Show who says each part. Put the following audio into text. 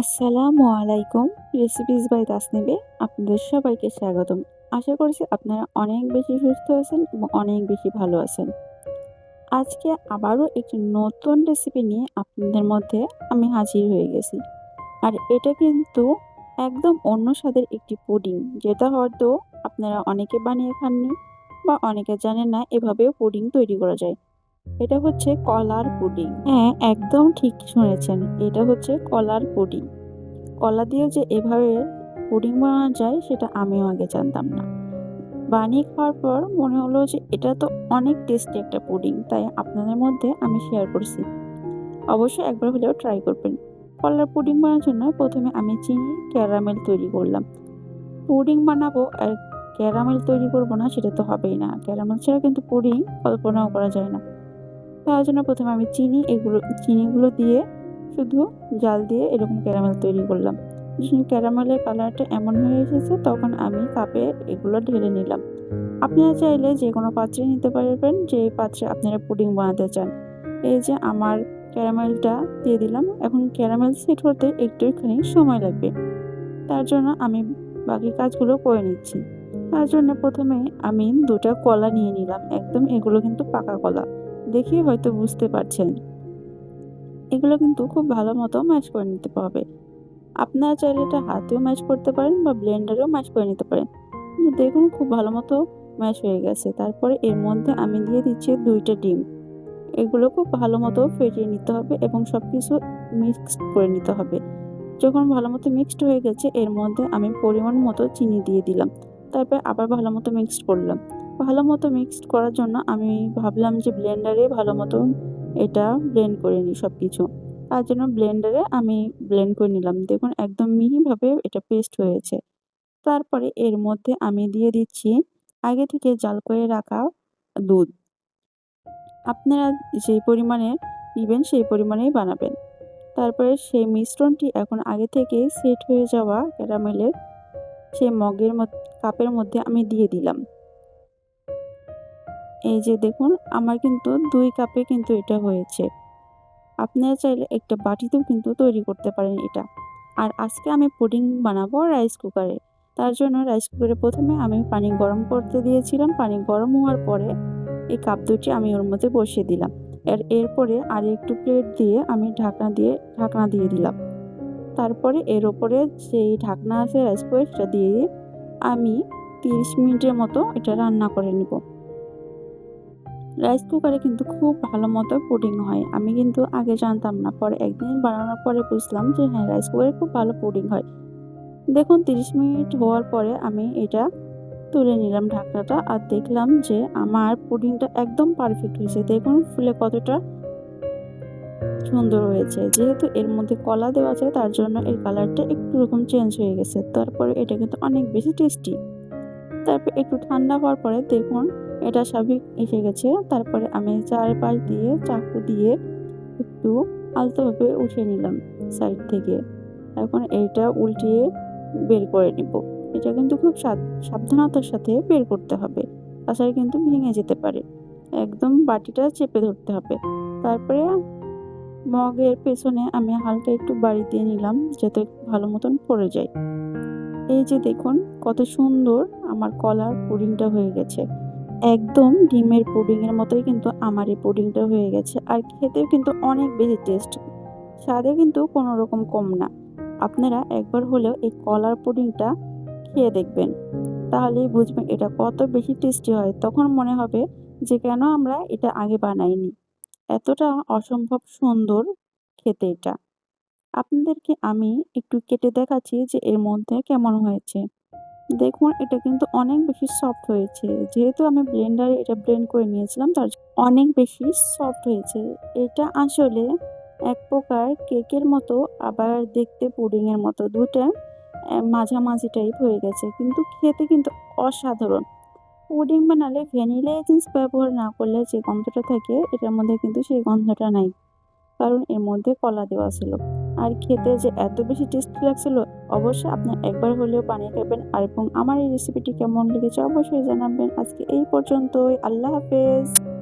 Speaker 1: আসসালামু আলাইকুম recipes by তাসনিবে আপনাদের সবাইকে স্বাগতম। আশা করছি আপনারা অনেক বেশি সুস্থ আছেন এবং অনেক বেশি ভালো আছেন। আজকে আবারও একটি নতুন রেসিপি নিয়ে আপনাদের মধ্যে আমি হাজির হয়ে গেছি। আর এটা কিন্তু একদম অন্য স্বাদের একটি পুডিং, যেটা হয়তো আপনারা অনেকে বানিয়ে খাননি বা অনেকে জানেন না, এভাবেও পুডিং তৈরি করা যায়। এটা হচ্ছে কলার পুডিং। হ্যাঁ একদম ঠিক শুনেছেন। এটা হচ্ছে কলার পুডিং। কলা দিয়ে যে এভাবে পুডিং বানানো যায়, সেটা আমিও আগে জানতাম না। বানিয়ে খাওয়ার পর মনে হলো যে এটা তো অনেক টেস্টি একটা পুডিং, তাই আপনাদের মধ্যে আমি শেয়ার করছি। অবশ্যই একবার হলেও ট্রাই করবেন। কলার পুডিং বানানোর জন্য প্রথমে আমি চিনি ক্যারামেল তৈরি করলাম। পুডিং বানাবো আর ক্যারামেল তৈরি করব না, সেটা তো হবেই না। ক্যারামেল ছাড়া কিন্তু পুডিং কল্পনাও করা যায় না। তার জন্য প্রথমে আমি চিনি, এগুলো, চিনিগুলো দিয়ে শুধু জাল দিয়ে এরকম ক্যারামেল তৈরি করলাম। যখন ক্যারামেলের কালারটা এমন হয়ে এসেছে, তখন আমি কাপে এগুলো ঢেলে নিলাম। আপনারা চাইলে যে কোনো পাত্রে নিতে পারবেন, যে পাত্রে আপনারা পুডিং বানাতে চান। এই যে আমার ক্যারামেলটা দিয়ে দিলাম। এখন ক্যারামেল সেট হতে একটুখানি সময় লাগবে। তার জন্য আমি বাকি কাজগুলো করে নিচ্ছি। তার জন্য প্রথমে আমি দুটা কলা নিয়ে নিলাম। একদম এগুলো কিন্তু পাকা কলা। দেখে হয়তো বুঝতে পারছেন। এগুলো কিন্তু খুব ভালো মতো ম্যাশ করে নিতে হবে। আপনারা চাইলে এটা হাতেও ম্যাশ করতে পারেন বা ব্লেন্ডারেও ম্যাশ করে নিতে পারেন। কিন্তু দেখুন, খুব ভালো মতো ম্যাশ হয়ে গেছে। তারপরে এর মধ্যে আমি দিয়ে দিচ্ছি দুইটা ডিম। এগুলো খুব ভালো মতো ফেটিয়ে নিতে হবে এবং সব কিছু মিক্সড করে নিতে হবে। যখন ভালো মতো মিক্সড হয়ে গেছে, এর মধ্যে আমি পরিমাণ মতো চিনি দিয়ে দিলাম। তারপর আবার ভালো মতো মিক্সড করলাম। ভালো মতো মিক্সড করার জন্য আমি ভাবলাম যে ব্লেন্ডারে ভালো মতো এটা ব্লেন্ড করে নিই সব কিছু তার জন্য ব্লেন্ডারে আমি ব্লেন্ড করে নিলাম। দেখুন, একদম মিহিভাবে এটা পেস্ট হয়েছে। তারপরে এর মধ্যে আমি দিয়ে দিচ্ছি আগে থেকে জাল করে রাখা দুধ। আপনারা যে পরিমাণে নেবেন সেই পরিমাণেই বানাবেন। তারপরে সেই মিশ্রণটি এখন আগে থেকে সেট হয়ে যাওয়া ক্যারামেলের সেই মগের কাপের মধ্যে আমি দিয়ে দিলাম। এই যে দেখুন, আমার কিন্তু দুই কাপে কিন্তু এটা হয়েছে। আপনারা চাইলে একটা বাটিতেও কিন্তু তৈরি করতে পারেন এটা। আর আজকে আমি পুডিং বানাবো রাইস কুকারে তার জন্য রাইস কুকারে প্রথমে আমি পানি গরম করতে দিয়েছিলাম। পানি গরম হওয়ার পরে এই কাপ দুটি আমি ওর মধ্যে বসিয়ে দিলাম। এর এরপরে আর একটু প্লেট দিয়ে আমি ঢাকনা দিয়ে ঢাকনা দিয়ে দিলাম। তারপরে এর ওপরে যেই ঢাকনা আছে রাইস কুকার সেটা দিয়ে আমি তিরিশ মিনিটের মতো এটা রান্না করে নিব। রাইস কুকারে কিন্তু খুব ভালো মতো পুডিং হয়। আমি কিন্তু আগে জানতাম না। পরে একদিন বানানোর পরে বুঝলাম যে হ্যাঁ রাইস কুকারে খুব ভালো পুডিং হয়। দেখুন, তিরিশ মিনিট হওয়ার পরে আমি এটা তুলে নিলাম ঢাকনাটা আর দেখলাম যে আমার পুডিংটা একদম পারফেক্ট হয়েছে। দেখুন, ফুলে কতটা সুন্দর হয়েছে। যেহেতু এর মধ্যে কলা দেওয়া আছে, তার জন্য এর কালারটা একটু রকম চেঞ্জ হয়ে গেছে। তারপরে এটা কিন্তু অনেক বেশি টেস্টি তারপর একটু ঠান্ডা হওয়ার পরে দেখুন এটা স্বাভাবিক এসে গেছে। তারপরে আমি চারপাশ দিয়ে চাকু দিয়ে একটু আলতোভাবে উঠে নিলাম সাইড থেকে। এখন এইটা উল্টিয়ে বের করে নিব। এটা কিন্তু খুব সাবধানতার সাথে বের করতে হবে। তাছাড়া কিন্তু ভেঙে যেতে পারে। একদম বাটিটা চেপে ধরতে হবে। তারপরে মগের পেছনে আমি হালকা একটু বাড়ি দিয়ে নিলাম যাতে ভালো মতন পড়ে যায়। এই যে দেখুন, কত সুন্দর আমার কলার পুডিংটা হয়ে গেছে। একদম ডিমের পুডিংয়ের মতোই কিন্তু আমার এই পুডিংটা হয়ে গেছে। আর খেতেও কিন্তু অনেক বেশি টেস্ট স্বাদে কিন্তু কোনো রকম কম না। আপনারা একবার হলেও এই কলার পুডিংটা খেয়ে দেখবেন। তাহলেই বুঝবেন এটা কত বেশি টেস্টি হয়। তখন মনে হবে যে কেন আমরা এটা আগে বানাইনি। এতটা অসম্ভব সুন্দর খেতে এটা। আপনাদেরকে আমি একটু কেটে দেখাচ্ছি যে এর মধ্যে কেমন হয়েছে। দেখুন, এটা কিন্তু অনেক বেশি সফট হয়েছে। যেহেতু আমি ব্লেন্ডারে এটা ব্লেন্ড করে নিয়েছিলাম, তার অনেক বেশি সফট হয়েছে। এটা আসলে এক প্রকার কেকের মতো, আবার দেখতে পুডিংয়ের মতো দুটা মাঝামাঝি টাইপ হয়ে গেছে। কিন্তু খেতে কিন্তু অসাধারণ। পুডিং বানালে ভ্যানিলা এজেন্স ব্যবহার না করলে যে গন্ধটা থাকে, এটার মধ্যে কিন্তু সেই গন্ধটা নাই। কারণ এর মধ্যে কলা দেওয়া ছিল। আর খেতে যে এত বেশি টেস্টি লাগছিল, অবশ্যই আপনি একবার হলেও বানিয়ে খাবেন। আর এবং আমার এই রেসিপিটি কেমন লেগেছে অবশ্যই জানাবেন। আজকে এই পর্যন্তই। আল্লাহ হাফেজ।